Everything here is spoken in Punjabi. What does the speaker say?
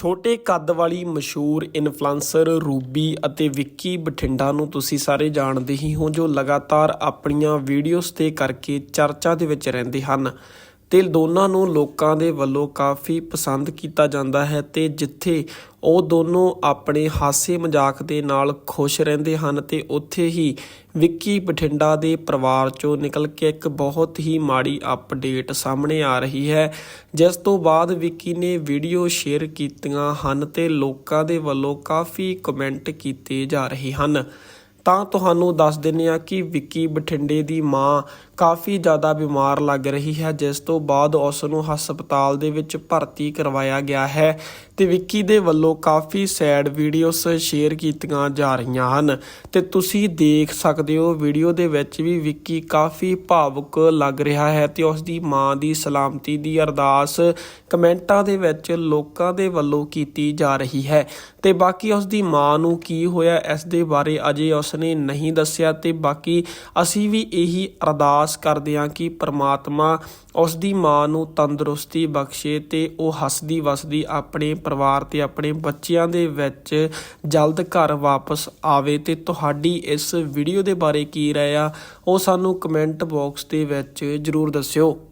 ਛੋਟੇ ਕੱਦ ਵਾਲੀ ਮਸ਼ਹੂਰ ਇਨਫਲੂਐਂਸਰ ਰੂਬੀ ਅਤੇ ਵਿੱਕੀ ਬਠਿੰਡਾ ਨੂੰ ਤੁਸੀਂ ਸਾਰੇ ਜਾਣਦੇ ਹੀ ਹੋ ਜੋ ਲਗਾਤਾਰ ਆਪਣੀਆਂ ਵੀਡੀਓਜ਼ ਤੇ ਕਰਕੇ ਚਰਚਾ ਦੇ ਵਿੱਚ ਰਹਿੰਦੇ ਹਨ। ਤੇ ਦੋਨਾਂ ਨੂੰ ਲੋਕਾਂ ਦੇ ਵੱਲੋਂ ਕਾਫੀ ਪਸੰਦ ਕੀਤਾ ਜਾਂਦਾ ਹੈ ਤੇ ਜਿੱਥੇ ਉਹ ਦੋਨੋਂ ਆਪਣੇ ਹਾਸੇ ਮਜ਼ਾਕ ਦੇ ਨਾਲ ਖੁਸ਼ ਰਹਿੰਦੇ ਹਨ ਤੇ ਉੱਥੇ ਹੀ ਵਿੱਕੀ ਬਠਿੰਡਾ ਦੇ ਪਰਿਵਾਰ ਚੋਂ ਨਿਕਲ ਕੇ ਇੱਕ ਬਹੁਤ ਹੀ ਮਾੜੀ ਅਪਡੇਟ ਸਾਹਮਣੇ ਆ ਰਹੀ ਹੈ, ਜਿਸ ਤੋਂ ਬਾਅਦ ਵਿੱਕੀ ਨੇ ਵੀਡੀਓ ਸ਼ੇਅਰ ਕੀਤੀਆਂ ਹਨ ਤੇ ਲੋਕਾਂ ਦੇ ਵੱਲੋਂ ਕਾਫੀ ਕਮੈਂਟ ਕੀਤੇ ਜਾ ਰਹੇ ਹਨ। ਤਾਂ ਤੁਹਾਨੂੰ ਦੱਸ ਦਿੰਨੇ ਆ ਕਿ ਵਿੱਕੀ ਬਠਿੰਡੇ ਦੀ ਮਾਂ ਕਾਫੀ ਜ਼ਿਆਦਾ ਬਿਮਾਰ ਲੱਗ ਰਹੀ ਹੈ, ਜਿਸ ਤੋਂ ਬਾਅਦ ਉਸ ਨੂੰ ਹਸਪਤਾਲ ਦੇ ਵਿੱਚ ਭਰਤੀ ਕਰਵਾਇਆ ਗਿਆ ਹੈ ਤੇ ਵਿੱਕੀ ਦੇ ਵੱਲੋਂ ਕਾਫੀ ਸੈਡ ਵੀਡੀਓਸ ਸ਼ੇਅਰ ਕੀਤੀਆਂ ਜਾ ਰਹੀਆਂ ਹਨ ਤੇ ਤੁਸੀਂ ਦੇਖ ਸਕਦੇ ਹੋ ਵੀਡੀਓ ਦੇ ਵਿੱਚ ਵੀ ਵਿੱਕੀ ਕਾਫੀ ਭਾਵੁਕ ਲੱਗ ਰਿਹਾ ਹੈ ਤੇ ਉਸ ਦੀ ਮਾਂ ਦੀ ਸਲਾਮਤੀ ਦੀ ਅਰਦਾਸ ਕਮੈਂਟਾਂ ਦੇ ਵਿੱਚ ਲੋਕਾਂ ਦੇ ਵੱਲੋਂ ਕੀਤੀ ਜਾ ਰਹੀ ਹੈ। ਤੇ ਬਾਕੀ ਉਸ ਦੀ ਮਾਂ ਨੂੰ ਕੀ ਹੋਇਆ, ਇਸ ਦੇ ਬਾਰੇ ਅਜੇ ਉਸ ਉਸਨੇ ਨਹੀਂ ਦੱਸਿਆ ਤੇ ਬਾਕੀ ਅਸੀਂ ਵੀ ਇਹੀ ਅਰਦਾਸ ਕਰਦੇ ਹਾਂ ਕਿ ਪ੍ਰਮਾਤਮਾ ਉਸ ਦੀ ਮਾਂ ਨੂੰ ਤੰਦਰੁਸਤੀ ਬਖਸ਼ੇ ਤੇ ਉਹ ਹੱਸਦੀ ਵਸਦੀ ਆਪਣੇ ਪਰਿਵਾਰ ਤੇ ਆਪਣੇ ਬੱਚਿਆਂ ਦੇ ਵਿੱਚ ਜਲਦ ਘਰ ਵਾਪਸ ਆਵੇ ਤੇ ਤੁਹਾਡੀ ਇਸ ਵੀਡੀਓ ਦੇ ਬਾਰੇ ਕੀ ਰਾਏ ਆ, ਉਹ ਸਾਨੂੰ ਕਮੈਂਟ ਬਾਕਸ ਦੇ ਵਿੱਚ ਜਰੂਰ ਦੱਸਿਓ।